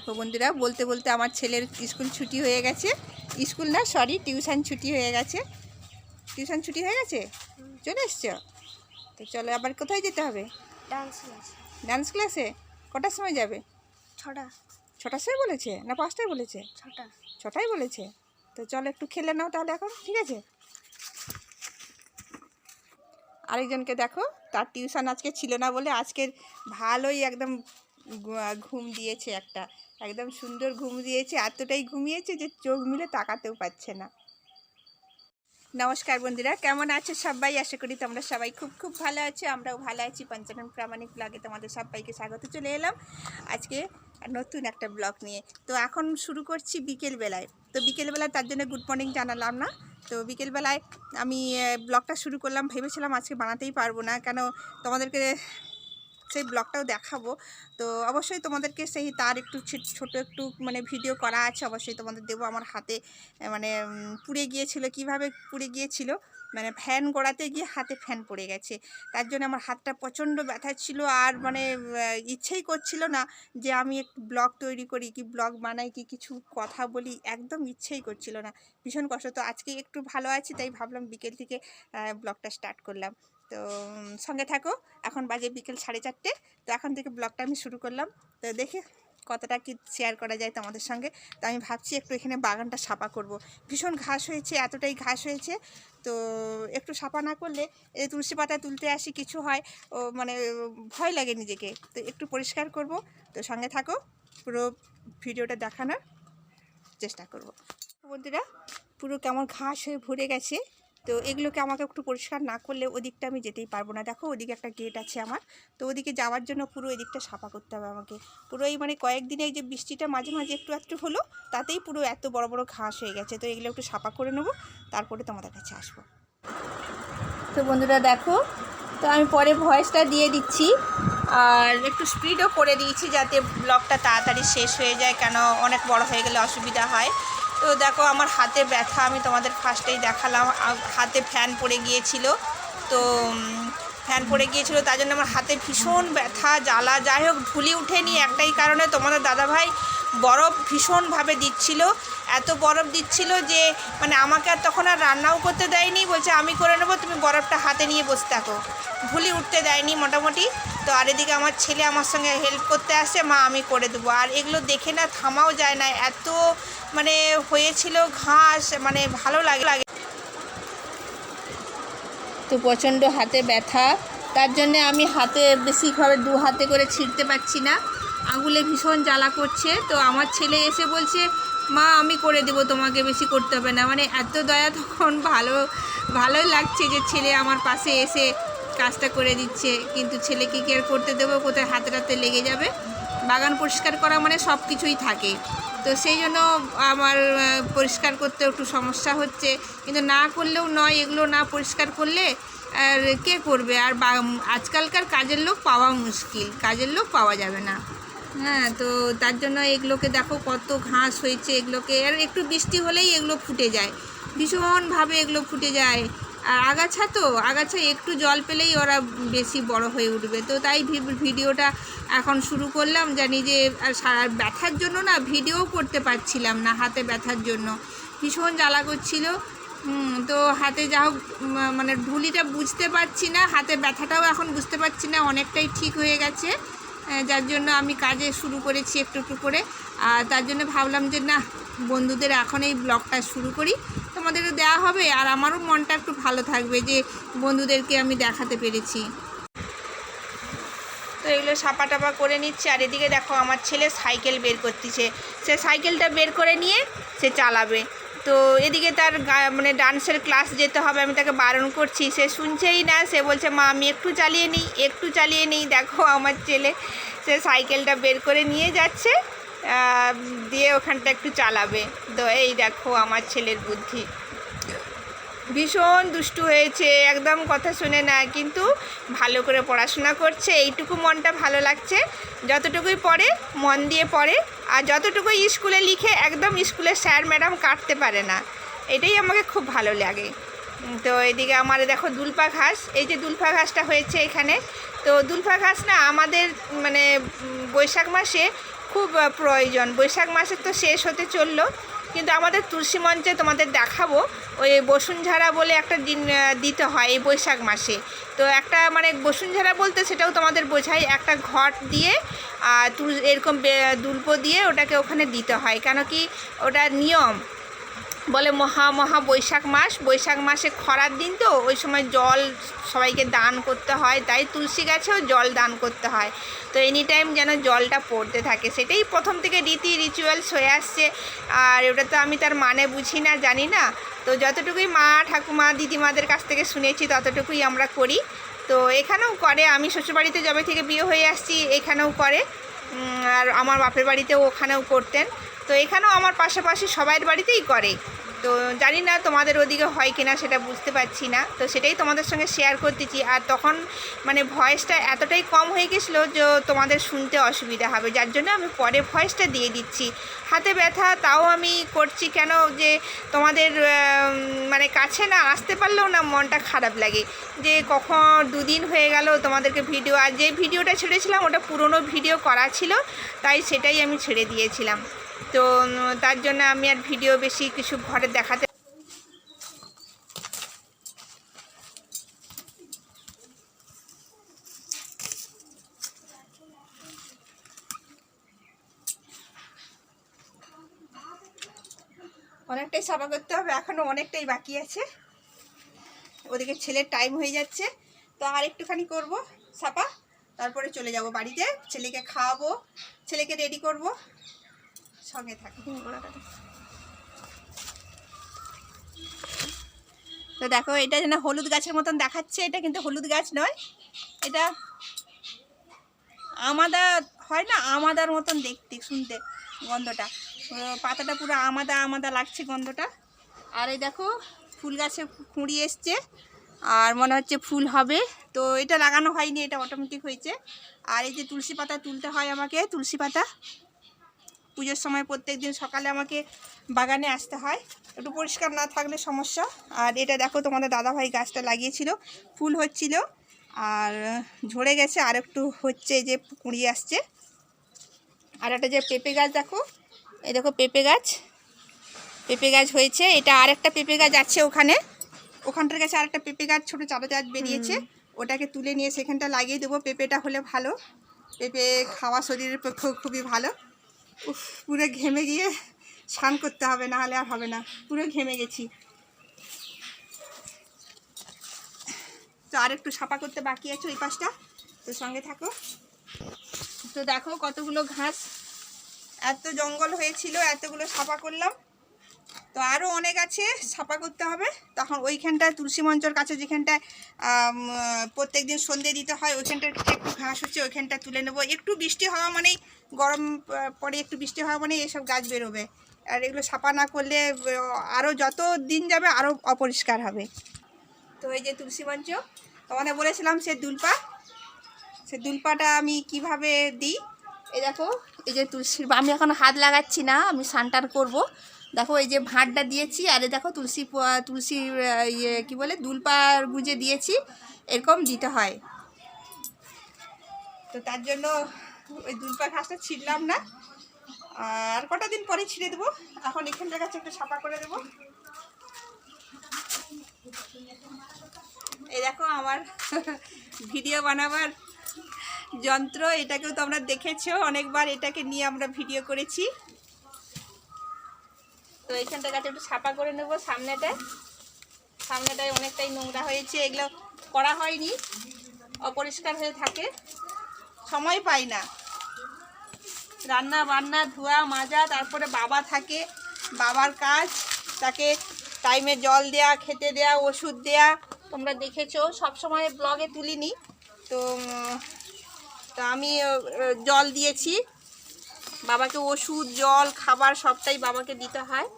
দেখো বন্ধুরা বলতে বলতে আমার ছেলের স্কুল ছুটি হয়ে গেছে। স্কুল না সরি টিউশন ছুটি হয়ে গেছে। টিউশন ছুটি হয়ে গেছে? চলে এসছো? তো চলো আবার কোথায় যেতে হবে? ডান্স ক্লাস ডান্স ক্লাসে কটার সময় যাবে? ছটা। ছটার সময় বলেছে? না পাঁচটায় বলেছে? ছটা। ছটাই বলেছে? তো চলো একটু খেলে নাও তাহলে এখন ঠিক আছে? আরেকজনকে দেখো তার টিউশন আজকে ছিল না বলে আজকের ভালোই একদম ঘুম দিয়েছে একটা। একদম সুন্দর ঘুম দিয়েছে, এতটাই ঘুমিয়েছে যে চোখ মিলে তাকাতেও পাচ্ছে না। নমস্কার বন্ধুরা, কেমন আছো সবাই? আশা করি তোমরা সবাই খুব খুব ভালো আছো, আমরাও ভালো আছি। পঞ্চানন প্রামাণিক ব্লগে তোমাদের সবাইকে স্বাগত চলে এলাম। আজকে নতুন একটা ব্লগ নিয়ে। তো এখন শুরু করছি বিকেলবেলায়। তো বিকেলবেলায় তার জন্য গুড মর্নিং জানালাম না। তো বিকেলবেলায় আমি ব্লগটা শুরু করলাম, ভেবেছিলাম আজকে বানাতেই পারব না। কেন, তোমাদেরকে সেই ব্লগটাও দেখাবো। তো অবশ্যই তোমাদেরকে সেই তার একটু ছোট একটু মানে ভিডিও করা আছে, অবশ্যই তোমাদের দেবো আমার হাতে মানে পুড়ে গিয়েছিল, কীভাবে পুড়ে গিয়েছিল মানে ফ্যান গড়াতে গিয়ে হাতে ফ্যান পড়ে গেছে। তার জন্য আমার হাতটা প্রচণ্ড ব্যথা ছিল আর মানে ইচ্ছেই করছিল না যে আমি একটু ব্লগ তৈরি করি, কি ব্লগ বানাই, কি কিছু কথা বলি, একদম ইচ্ছেই করছিল না। ভীষণ কষ্ট। তো আজকে একটু ভালো আছি, তাই ভাবলাম বিকেল থেকে ব্লগটা স্টার্ট করলাম। তো সঙ্গে থাকো। এখন বাজে বিকেল সাড়ে চারটে। তো এখন থেকে ব্লগটা আমি শুরু করলাম। তো দেখি কতটা কি শেয়ার করা যায় তোমাদের সঙ্গে। তো আমি ভাবছি একটু এখানে বাগানটা সাপা করব। ভীষণ ঘাস হয়েছে, এতটাই ঘাস হয়েছে। তো একটু সাপা না করলে এই তুলসী পাতা তুলতে আসি কিছু হয়, ও মানে ভয় লাগে নিজেকে। তো একটু পরিষ্কার করব। তো সঙ্গে থাকো, পুরো ভিডিওটা দেখানোর চেষ্টা করব। বন্ধুরা, পুরো কেমন ঘাস হয়ে ভরে গেছে। তো এগুলোকে আমাকে একটু পরিষ্কার না করলে ওদিকটা আমি যেতেই পারব না। দেখো ওদিকে একটা গেট আছে আমার। তো ওদিকে যাওয়ার জন্য পুরো এদিকটা সাফা করতে হবে আমাকে। পুরো এই মানে কয়েকদিনে এই যে বৃষ্টিটা মাঝে মাঝে একটু একটু হলো, তাতেই পুরো এত বড় বড় ঘাস হয়ে গেছে। তো এগুলো একটু সাফা করে নেব, তারপরে তোমাদের কাছে আসব। তো বন্ধুরা দেখো, তো আমি পরে ভয়েসটা দিয়ে দিচ্ছি। আর একটু স্পিডও করে দিয়েছি যাতে ব্লগটা তাড়াতাড়ি শেষ হয়ে যায়, কেন অনেক বড় হয়ে গেলে অসুবিধা হয়। তো দেখো আমার হাতে ব্যথা, আমি তোমাদের ফার্স্টেই দেখালাম। হাতে ফ্যান পড়ে গিয়েছিল। তো ফ্যান পড়ে গিয়েছিল, তার জন্য আমার হাতে ভীষণ ব্যথা, জ্বালা, যাই হোক ঢুলি উঠেনি একটাই কারণে তোমাদের দাদাভাই বরফ ভীষণভাবে দিচ্ছিল, এত বরফ দিচ্ছিল যে মানে আমাকে আর তখন আর রান্নাও করতে দেয়নি, বলছে আমি করে নেব, তুমি বরফটা হাতে নিয়ে বসে থাকো। ভুলি উঠতে দেয়নি মোটামুটি। তো আর এদিকে আমার ছেলে আমার সঙ্গে হেল্প করতে আসে, মা আমি করে দেবো। আর এগুলো দেখে না থামাও যায় না, এত মানে হয়েছিল ঘাস মানে ভালো লাগে লাগে। তো প্রচণ্ড হাতে ব্যথা, তার জন্যে আমি হাতে বেশিভাবে দু হাতে করে ছিঁড়তে পারছি না। আঙুলে ভীষণ জ্বালা করছে। তো আমার ছেলে এসে বলছে, মা, আমি করে দেবো, তোমাকে বেশি করতে হবে না। মানে এত দয়া তখন ভালো, ভালোই লাগছে যে ছেলে আমার পাশে এসে কাজটা করে দিচ্ছে। কিন্তু ছেলেকে কি আর করতে দেবো? কোথায় হাতে হাতে লেগে যাবে? বাগান পরিষ্কার করা মানে সব কিছুই থাকে। তো সেই জন্য আমার পরিষ্কার করতে একটু সমস্যা হচ্ছে। কিন্তু না করলেও নয়, এগুলো না পরিষ্কার করলে আর কে করবে? আর আজকালকার কাজের লোক পাওয়া মুশকিল। কাজের লোক পাওয়া যাবে না। হ্যাঁ তো তার জন্য এগুলোকে দেখো কত ঘাস হয়েছে, এগুলোকে আর একটু বৃষ্টি হলেই এগুলো ফুটে যায়। ভীষণভাবে এগুলো ফুটে যায়। আর আগাছা তো, আগাছা একটু জল পেলেই ওরা বেশি বড় হয়ে উঠবে। তো তাই ভিডিওটা এখন শুরু করলাম। জানি যে, আর সারা ব্যথার জন্য না ভিডিও করতে পারছিলাম না হাতে ব্যথার জন্য। ভীষণ জ্বালা করছিল। তো হাতে যা হোক মানে ঢুলিটা বুঝতে পারছি না, হাতে ব্যথাটাও এখন বুঝতে পারছি না, অনেকটাই ঠিক হয়ে গেছে। যার জন্য আমি কাজে শুরু করেছি একটু একটু করে। আর তার জন্য ভাবলাম যে, না, বন্ধুদের এখন এই ব্লগটা শুরু করি। তোমাদেরও দেওয়া হবে আর আমারও মনটা একটু ভালো থাকবে যে, বন্ধুদেরকে আমি দেখাতে পেরেছি। তো এগুলো সাপা টাপা করে নিচ্ছে। আর এদিকে দেখো আমার ছেলে সাইকেল বের করতেছে। সে সাইকেলটা বের করে নিয়ে সে চালাবে। তো এদিকে তার মানে ডান্সের ক্লাস যেতে হবে, আমি তাকে বারণ করছি। সে শুনছেই না, সে বলছে, মা, আমি একটু চালিয়ে নিই, একটু চালিয়ে নিই। দেখো, আমার ছেলে, সে সাইকেলটা বের করে নিয়ে যাচ্ছে দিয়ে ওখানটা একটু চালাবে। তো এই দেখো, আমার ছেলের বুদ্ধি। ভীষণ দুষ্টু হয়েছে, একদম কথা শুনে না কিন্তু ভালো করে পড়াশোনা করছে, এইটুকু মনটা ভালো লাগছে। যতটুকুই পড়ে, মন দিয়ে পড়ে, আর যতটুকুই স্কুলে লিখে, একদম স্কুলের স্যার ম্যাডাম কাটতে পারে না। এটাই আমাকে খুব ভালো লাগে। তো এদিকে আমার দেখো দুলপা ঘাস, এই যে দুলপা ঘাসটা হয়েছে এখানে। তো দুলপা ঘাস না আমাদের মানে বৈশাখ মাসে খুব প্রয়োজন। বৈশাখ মাসে তো শেষ হতে চলল। কিন্তু আমাদের তুলসী মঞ্চে তোমাদের দেখাবো ওই বসুনঝাড়া বলে একটা দিন দিতে হয় এই বৈশাখ মাসে। তো একটা মানে বসুনঝাড়া বলতে সেটাও তোমাদের বোঝায়, একটা ঘট দিয়ে আর তুল, এরকম দুল্প দিয়ে ওটাকে ওখানে দিতে হয়। কেন কি ওটা নিয়ম বলে মহা মহা বৈশাখ মাস, বৈশাখ মাসে খরার দিন তো, ওই সময় জল সবাইকে দান করতে হয়, তাই তুলসী গাছেও জল দান করতে হয়। তো এনি টাইম যেন জলটা পড়তে থাকে, সেটাই প্রথম থেকে রীতি রিচুয়ালস হয়ে আসছে। আর ওটা তো আমি তার মানে বুঝি না, জানি না। তো যতটুকুই মা, ঠাকুমা, দিদিমাদের কাছ থেকে শুনেছি, ততটুকুই আমরা করি। তো এখানেও করে, আমি শ্বশুরবাড়িতে যবে থেকে বিয়ে হয়ে আসছি, এখানেও করে। আর আমার বাপের বাড়িতেও ওখানেও করতেন। তো এখানেও আমার পাশাপাশি সবাইয়ের বাড়িতেই করে। তো জানি না তোমাদের ওদিকে হয় কিনা সেটা বুঝতে পারছি না। তো সেটাই তোমাদের সঙ্গে শেয়ার করতেছি। আর তখন মানে ভয়েসটা এতটাই কম হয়ে গেছিল যে তোমাদের শুনতে অসুবিধা হবে। যার জন্য আমি পরে ভয়েসটা দিয়ে দিচ্ছি। হাতে ব্যথা, তাও আমি করছি কেন যে তোমাদের মানে কাছে না আসতে পারলেও না মনটা খারাপ লাগে। যে কখন দুদিন হয়ে গেল তোমাদেরকে ভিডিও আর যে ভিডিওটা ছেড়েছিলাম ওটা পুরনো ভিডিও করা ছিল, তাই সেটাই আমি ছেড়ে দিয়েছিলাম। তো, তার জন্য আমি আর ভিডিও বেশি কিছু ঘরে দেখাতে অনেকটাই সাফা করতে হবে এখনও অনেকটাই বাকি আছে। ওদিকে ছেলের টাইম হয়ে যাচ্ছে, তো আর একটুখানি করব, সাপা। তারপরে চলে যাব বাড়িতে, ছেলেকে খাওয়াবো, ছেলেকে রেডি করব। সঙ্গে থাকি। তো দেখো এটা যেন হলুদ গাছের মতন দেখাচ্ছে এটা কিন্তু হলুদ গাছ নয়। এটা আমাদা হয় না আমাদার মতন দেখতে শুনতে গন্ধটা। পাতাটা পুরো আমাদা আমাদা লাগছে গন্ধটা। আর এই দেখো ফুল গাছে কুঁড়ি এসছে আর মনে হচ্ছে ফুল হবে। তো এটা লাগানো হয়নি এটা অটোমেটিক হয়েছে। আর এই যে তুলসী পাতা তুলতে হয় আমাকে তুলসী পাতা। পুজোর সময় প্রত্যেক দিন সকালে আমাকে বাগানে আসতে হয়। একটু পরিষ্কার না থাকলে সমস্যা। আর এটা দেখো তোমাদের দাদাভাই গাছটা লাগিয়েছিল ফুল হচ্ছিল আর ঝরে গেছে আর একটু হচ্ছে যে কুড়িয়ে আসছে। আর একটা যে পেঁপে গাছ দেখো এই দেখো পেঁপে গাছ। পেঁপে গাছ হয়েছে এটা আর একটা পেঁপে গাছ আছে ওখানে। ওখানটার কাছে আর একটা পেঁপে গাছ ছোটো চারা গাছ বেরিয়েছে। ওটাকে তুলে নিয়ে সেখানটা লাগিয়ে দেবো পেঁপেটা হলে ভালো। পেঁপে খাওয়া শরীরের পক্ষেও খুবই ভালো। উফ, পুরো ঘেমে গিয়ে স্নান করতে হবে না হলে আর হবে না। পুরো ঘেমে গেছি। তো আর একটু সাপা করতে বাকি আছে ওই পাশটা। তো সঙ্গে থাকো। তো দেখো কতগুলো ঘাস। এত জঙ্গল হয়েছিল, এতগুলো সাপা করলাম। তো আরও অনেক আছে সাপা করতে হবে। তখন ওইখানটায়, তুলসী মঞ্চর কাছে যেখানটায় প্রত্যেক দিন সন্ধে দিতে হয়, ওইখানটায় একটু ঘাস হচ্ছে ওইখানটা তুলে নেব। একটু বৃষ্টি হওয়া মানেই গরম পরে একটু বৃষ্টি হওয়া মানেই এসব গাছ বেরোবে। আর এগুলো সাপা না করলে আরও যত দিন যাবে আরও অপরিষ্কার হবে। তো এই যে তুলসী মঞ্চ, তোমাদের বলেছিলাম সে দুলপা। সে দুলপাটা আমি কীভাবে দিই? এই দেখো, এই যে তুলসীর আমি এখন হাত লাগাচ্ছি না, আমি সানটার করব। দেখো, এই যে ভাঁড়টা দিয়েছি, আর দেখো তুলসী তুলসী ইয়ে কি বলে, দুলপার গুজে দিয়েছি, এরকম দিতে হয়। তো তার জন্য ওই দুলপা ঘাসটা ছিঁড়লাম না। আর কটা দিন পরে ছিঁড়ে দেবো, এখন এখানটার কাছে একটু সাফা করে দেবো। এই দেখো, আমার ভিডিও বানাবার যন্ত্র, এটাকেও তোমরা দেখেছ, অনেকবার এটাকে নিয়ে আমরা ভিডিও করেছি। তো এইখানটা কাছে একটু সাফা করে নেব সামনেটা সামনেটায় অনেকটাই নোংরা হয়েছে, এগুলো করা হয়নি, অপরিষ্কার হয়ে থাকে। সময় পাই না। রান্না বান্না, ধোয়া, মাজা, তারপরে বাবা থাকে, বাবার কাজ, তাকে টাইমে জল দেয়া, খেতে দেয়া, ওষুধ দেয়া। তোমরা দেখেছ, সব সময় ব্লগে তুলিনি। তো তো আমি জল দিয়েছি। বাবাকে ওষুধ, জল, খাবার সবটাই বাবাকে দিতে হয়।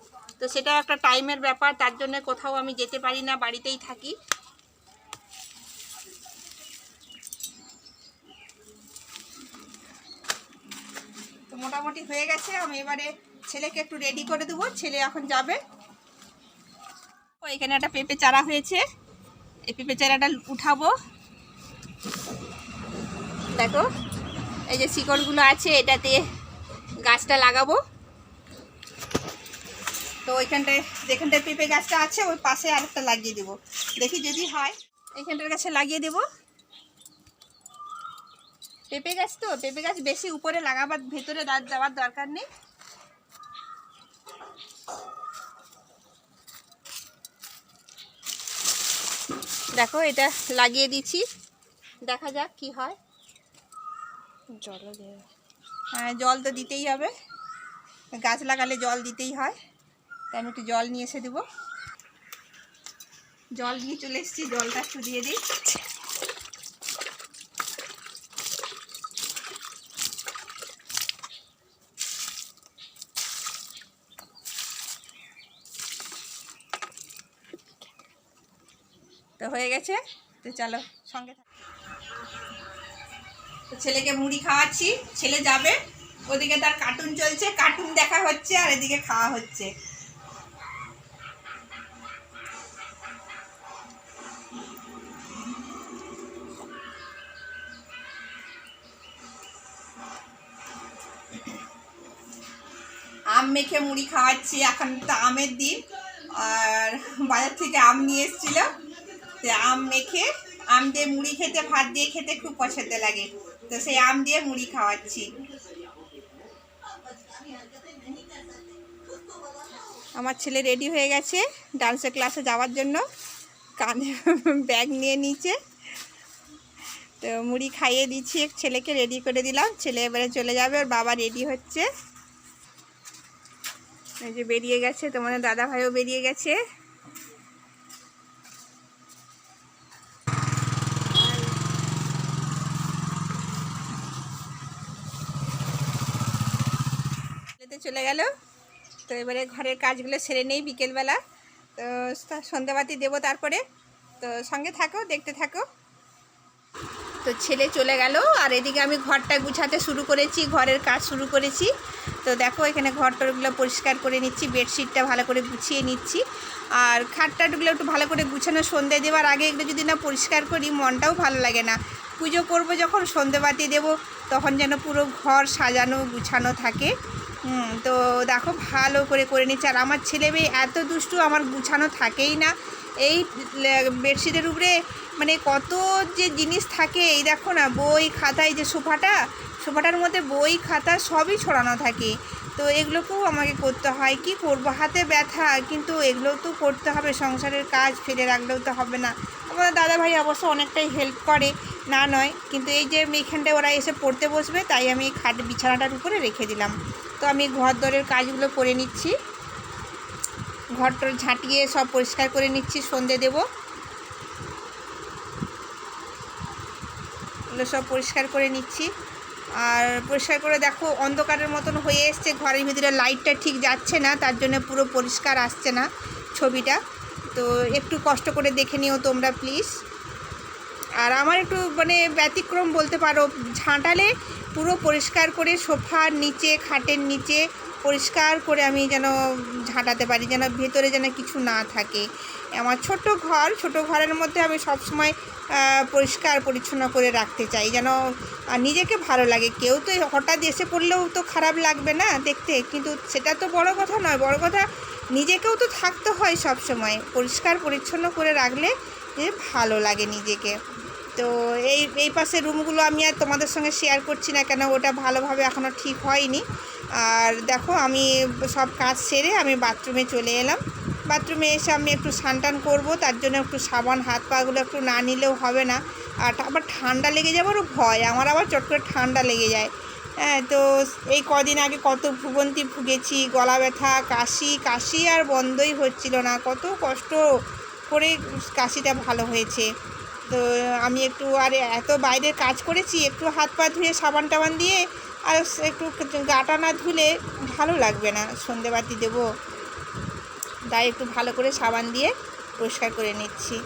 তো সেটা একটা টাইমের ব্যাপার, তার জন্য কোথাও আমি যেতে পারি না, বাড়িতেই থাকি। তো মোটামুটি হয়ে গেছে, আমি এবারে ছেলেকে একটু রেডি করে দেবো, ছেলে এখন যাবে। ও, এখানে একটা পেঁপে চারা হয়েছে, এই পেঁপে চারাটা উঠাবো। দেখো, এই যে শিকড়গুলো আছে, এটাতে গাছটা লাগাবো। তো ওইখানটায় যেখানটায় পেঁপে গাছটা আছে ওই পাশে আরেকটা লাগিয়ে দেবো। দেখি যদি হয় এইখানটার কাছে লাগিয়ে দেবো। পেঁপে গাছ তো পেঁপে গাছ বেশি উপরে লাগাবার ভেতরে দাঁত দেওয়ার দরকার নেই। দেখো এটা লাগিয়ে দিচ্ছি। দেখা যাক কি হয়। জল হ্যাঁ জল তো দিতেই হবে। গাছ লাগালে জল দিতেই হয়। তাই আমি একটু জল নিয়ে এসে দেবো। জল নিয়ে চলে এসেছি, জলটা একটু দিয়ে দিই। তো হয়ে গেছে, তো চলো সঙ্গে। তো ছেলেকে মুড়ি খাওয়াচ্ছি, ছেলে যাবে, ওদিকে তার কার্টুন চলছে কার্টুন দেখা হচ্ছে আর এদিকে খাওয়া হচ্ছে। মেখে মুড়ি খাওয়াচ্ছি এখন তো আমের দিন আর বাজার থেকে আম নিয়ে এসেছিল তো আম মেখে, আম দিয়ে মুড়ি খেতে, ভাত দিয়ে খেতে খুব পছন্দ লাগে। তো সেই আম দিয়ে মুড়ি খাওয়াচ্ছি। আমার ছেলে রেডি হয়ে গেছে ডান্সের ক্লাসে যাওয়ার জন্য। কানে ব্যাগ নিয়ে নিচে। তো মুড়ি খাইয়ে দিচ্ছি, ছেলেকে রেডি করে দিলাম। ছেলে এবারে চলে যাবে, ওর বাবা রেডি হচ্ছে। এই যে বেরিয়ে গেছে, তোমাদের দাদা ভাইও বেরিয়ে গেছে। চলে গেল। তো এবারে ঘরের কাজগুলো সেরে নেই বিকেলবেলা। তো সন্ধ্যাবাতি দেবো তারপরে। তো সঙ্গে থাকো, দেখতে থাকো। তো ছেলে চলে গেল, আর এদিকে আমি ঘরটা গুছাতে শুরু করেছি, ঘরের কাজ শুরু করেছি। তো দেখো, এখানে ঘর টরগুলো পরিষ্কার করে নিচ্ছি, বেডশিটটা ভালো করে গুছিয়ে নিচ্ছি। আর খাটটাটগুলো একটু ভালো করে গুছানো, সন্ধে দেওয়ার আগে এগুলো যদি না পরিষ্কার করি, মনটাও ভালো লাগে না। পুজো করব যখন সন্ধেবাতি দেব, তখন যেন পুরো ঘর সাজানো, গুছানো থাকে। তো দেখো, ভালো করে করে নিচ্ছে। আর আমার ছেলে মেয়ে এত দুষ্টু, আমার গুছানো থাকেই না। এই বেডশিটের উপরে মানে কত যে জিনিস থাকে, এই দেখো না, বই খাতায় যে সোফাটা, সোফাটার মধ্যে বই, খাতা সবই ছড়ানো থাকে। তো এগুলোকেও আমাকে করতে হয়। কি করব? হাতে ব্যথা, কিন্তু এগুলো তো করতে হবে। সংসারের কাজ ফেলে রাখলেও তো হবে না। আমাদের দাদাভাই অবশ্য অনেকটাই হেল্প করে। না নয়, কিন্তু এই যে এইখানটায় ওরা এসে পড়তে বসবে, তাই আমি খাট বিছানাটার উপরে রেখে দিলাম। তো আমি ঘর দরের কাজগুলো করে নিচ্ছি। ঘরটর ঝাঁটিয়ে সব পরিষ্কার করে নিচ্ছি, সন্ধে দেবো। এগুলো সব পরিষ্কার করে নিচ্ছি। আর পরিষ্কার করে দেখো, অন্ধকারের মতন হয়ে এসছে, ঘরের ভিতরে লাইটটা ঠিক যাচ্ছে না, তার জন্য পুরো পরিষ্কার আসছে না ছবিটা। তো একটু কষ্ট করে দেখে নিও তোমরা প্লিজ আর আমার একটু মানে ব্যতিক্রম বলতে পারো, ঝাঁটালে পুরো পরিষ্কার করে সোফার নিচে, খাটের নিচে পরিষ্কার করে আমি যেন ঝাঁটাতে পারি, যেন ভেতরে যেন কিছু না থাকে। আমার ছোট ঘর, ছোট ঘরের মধ্যে আমি সবসময় পরিষ্কার পরিচ্ছন্ন করে রাখতে চাই, যেন নিজেকে ভালো লাগে। কেউ তো হঠাৎ এসে পড়লেও তো খারাপ লাগবে না দেখতে, কিন্তু সেটা তো বড় কথা নয়। বড় কথা, নিজেকেও তো থাকতে হয় সব সময় পরিষ্কার পরিচ্ছন্ন করে রাখলে ভালো লাগে নিজেকে। তো এই এই পাশের রুমগুলো আমি আর তোমাদের সঙ্গে শেয়ার করছি না কেন, ওটা ভালোভাবে এখনও ঠিক হয়নি। আর দেখো আমি সব কাজ সেরে আমি বাথরুমে চলে এলাম। বাথরুমে এসে আমি একটু স্নান করব, তার জন্য একটু সাবান, হাত পাগুলো একটু না নিলেও হবে না। আর আবার ঠান্ডা লেগে যাবারও ভয়, আমার আবার চট করে ঠান্ডা লেগে যায়। হ্যাঁ তো এই কদিন আগে কত ভুবন্তি ভুগেছি, গলা ব্যথা, কাশি কাশি আর বন্ধই হচ্ছিল না, কত কষ্ট করে কাশিটা ভালো হয়েছে। তো আমি একটু আর এত বাইরের কাজ করেছি, একটু হাত পা ধুয়ে সাবান টাবান দিয়ে আর একটু গাটা না ধুলে ভালো লাগবে না। সন্ধেবাতি দেবো। তাই একটু ভালো করে সাবান দিয়ে পরিষ্কার করে নিচ্ছি।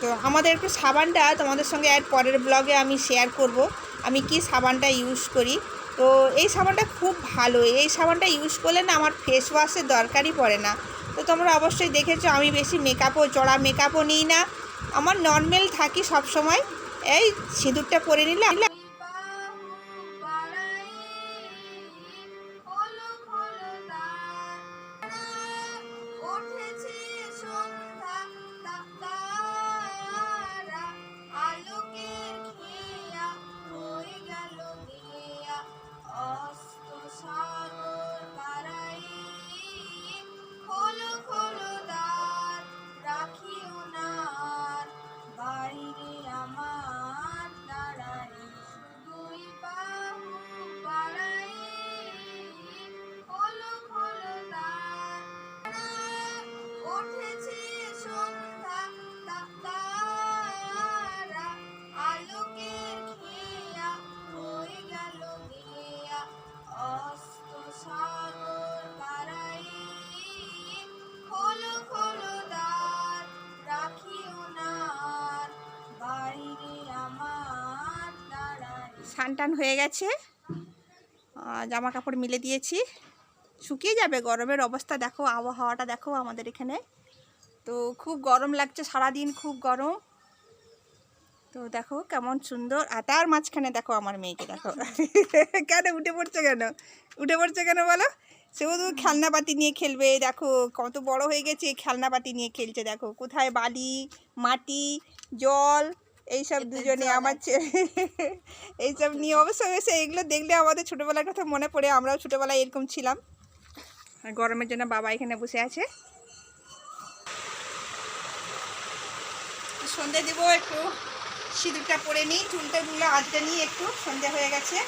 তো আমাদের একটু সাবানটা তোমাদের সঙ্গে এর পরের ব্লগে আমি শেয়ার করব। আমি কি সাবানটা ইউজ করি? তো এই সাবানটা খুব ভালো। এই সাবানটা ইউজ করলে না আমার ফেস ওয়াশের দরকারই পড়ে না। তো তোমরা অবশ্যই দেখেছ, আমি বেশি মেকআপও চড়া মেকআপও নিই না। আমার নর্মাল থাকি সব সময় এই সিঁদুরটা পরে নিলাম দাঁড়াই টান হয়ে গেছে। জামা কাপড় মিলে দিয়েছি। শুকিয়ে যাবে, গরমের অবস্থা দেখো, আবহাওয়াটা দেখো আমাদের এখানে। তো খুব গরম লাগছে সারাদিন, খুব গরম। তো দেখো কেমন সুন্দর, আর তার মাঝখানে দেখো আমার মেয়েকে দেখো। কেন, উঠে পড়ছে কেন? উঠে পড়ছে কেন বলো? সে শুধু খেলনাপাতি নিয়ে খেলবে, দেখো কত বড় হয়ে গেছে, খেলনাপাতি নিয়ে খেলছে, দেখো। কোথায় বালি, মাটি, জল এইসব দুজনে আমার এইসব নিয়ে অবশ্য হয়েছে এগুলো দেখলে আমাদের ছোটোবেলার কথা মনে পড়ে আমরাও ছোটোবেলায় এরকম ছিলাম। আর গরমের জন্য বাবা এখানে বসে আছে। সন্ধে দেবো একটু সিঁদুরটা পরে নিই চুলটা গুলো আজকে নিই একটু সন্ধে হয়ে গেছে।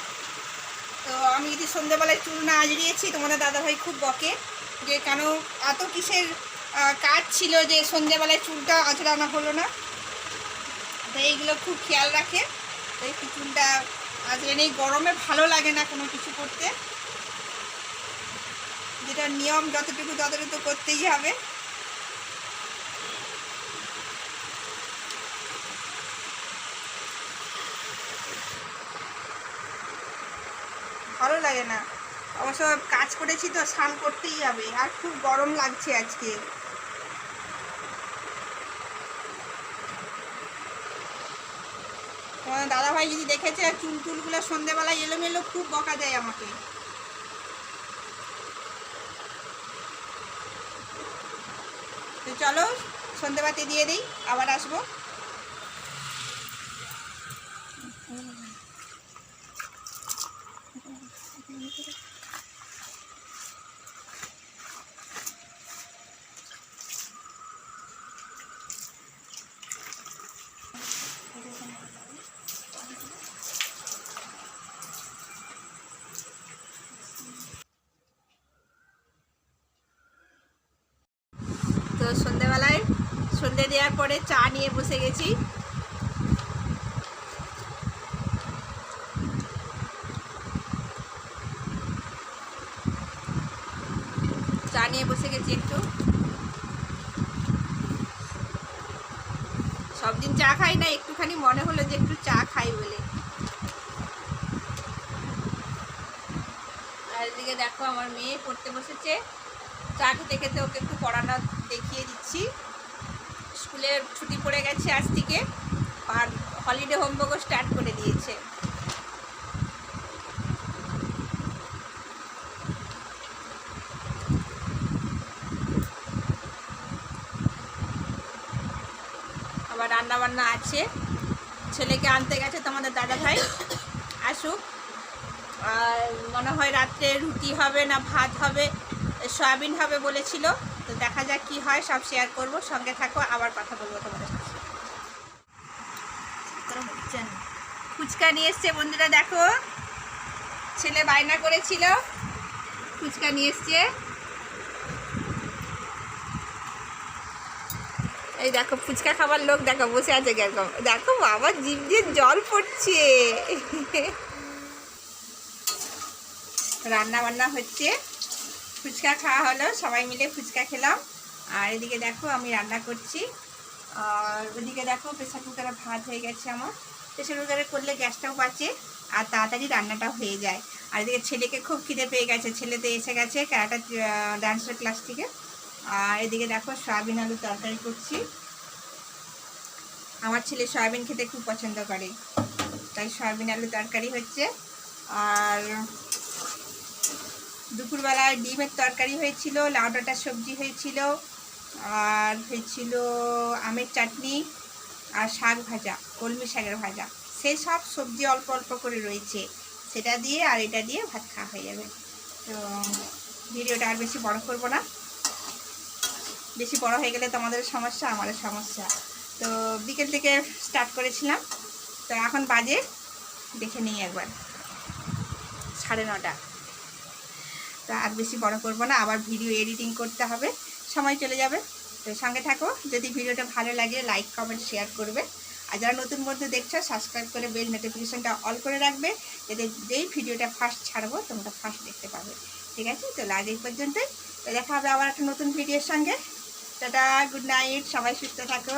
তো আমি যদি সন্ধ্যেবেলায় চুল না আজড়িয়েছি তোমাদের দাদাভাই খুব বকে যে কেন এত কিসের কাজ ছিল যে সন্ধ্যেবেলায় চুলটা আঁচড়ানো হলো না। তো এইগুলো খুব খেয়াল রাখে। তো একটু চুলটা আজকে নেই, গরমে ভালো লাগে না কোনো কিছু করতে। যেটা নিয়ম যতটুকু ততটুকু করতেই হবে। ভালো লাগে না। অবশ্য কাজ করেছি তো, স্নান করতেই হবে। আর খুব গরম লাগছে আজকে। দাদাভাই যদি দেখেছে চুল টুলগুলো সন্ধেবেলায় এলোমেলো খুব বকা দেয় আমাকে। তো চলো, সন্ধেবাতি দিয়ে দিই, আবার আসব তো সন্ধেবেলায় সন্ধে দেওয়ার পরে চা নিয়ে বসে গেছি। চা নিয়ে বসে গেছি একটু। সব দিন চা খাই না, একটুখানি মনে হলো যে একটু চা খাই বলে। এদিকে দেখো আমার মেয়ে পড়তে বসেছে। চা খেতে খেতে ওকে একটু পড়ানো দেখিয়ে দিচ্ছি। স্কুলে ছুটি পড়ে গেছে আজ থেকে, আর হলিডে হোমওয়ার্কও স্টার্ট করে দিয়েছে। আবার রান্না বান্না আছে। ছেলেকে আনতে গেছে তোমাদের দাদা ভাই আসুক। আর মনে হয় রাত্রে রুটি হবে না ভাত হবে, সয়াবিন হবে বলেছিল। তো দেখা যাক কি হয় সব শেয়ার করব। সঙ্গে থাকো আবার কথা বলব তোমাদের সাথে। ফুচকা নিয়ে এসছে বন্ধুরা দেখো। ছেলে বায়না করেছিল। ফুচকা নিয়ে এসছে। এই দেখো ফুচকা খাবার লোক দেখো বসে আছে কীরকম দেখো বাবা জিভ দিয়ে জল পড়ছে। রান্না বান্না হচ্ছে। ফুচকা খাওয়া হলো, সবাই মিলে ফুচকা খেলাম। আর এদিকে দেখো, আমি রান্না করছি। আর ওদিকে দেখো প্রেশার কুকারে ভাত হয়ে গেছে আমার। প্রেশার কুকারে করলে গ্যাসটাও বাঁচে আর তাড়াতাড়ি রান্নাটা হয়ে যায়। আর এদিকে ছেলেকে খুব খিদে পেয়ে গেছে, ছেলে তো এসে গেছে ক্যারাটা ডান্সের ক্লাস থেকে। আর এদিকে দেখো, সয়াবিন আলু তরকারি করছি। আমার ছেলে সয়াবিন খেতে খুব পছন্দ করে, তাই সয়াবিন আলু তরকারি হচ্ছে। আর দুপুরবেলায় ডিমের তরকারি হয়েছিল, লাউ ডাঁটার সবজি হয়েছিল, আর হয়েছিল আমের চাটনি আর শাক ভাজা, কলমি শাকের ভাজা। সেই সব সবজি অল্প অল্প করে রয়েছে। সেটা দিয়ে আর এটা দিয়ে ভাত খাওয়া হয়ে যাবে। তো ভিডিওটা আর বেশি বড় করব না। বেশি বড় হয়ে গেলে তোমাদের সমস্যা আমাদের সমস্যা। তো বিকেল থেকে স্টার্ট করেছিলাম। তো এখন বাজে, দেখে নিই একবার। সাড়ে নটা। তো আর বেশি বড় করব না, আবার ভিডিও এডিটিং করতে হবে, সময় চলে যাবে। তো সঙ্গে থাকো, যদি ভিডিওটা ভালো লাগে লাইক কমেন্ট শেয়ার করবে। আর যারা নতুন বন্ধু দেখছ সাবস্ক্রাইব করে বেল নোটিফিকেশনটা অল করে রাখবে, যাতে যেই ভিডিওটা ফার্স্ট ছাড়বো, তোমরা ফার্স্ট দেখতে পাবে। ঠিক আছে? তো আজ এই পর্যন্তই। তো দেখা হবে আবার একটা নতুন ভিডিওর সঙ্গে। টাটা গুড নাইট সবাই সুস্থ থাকো।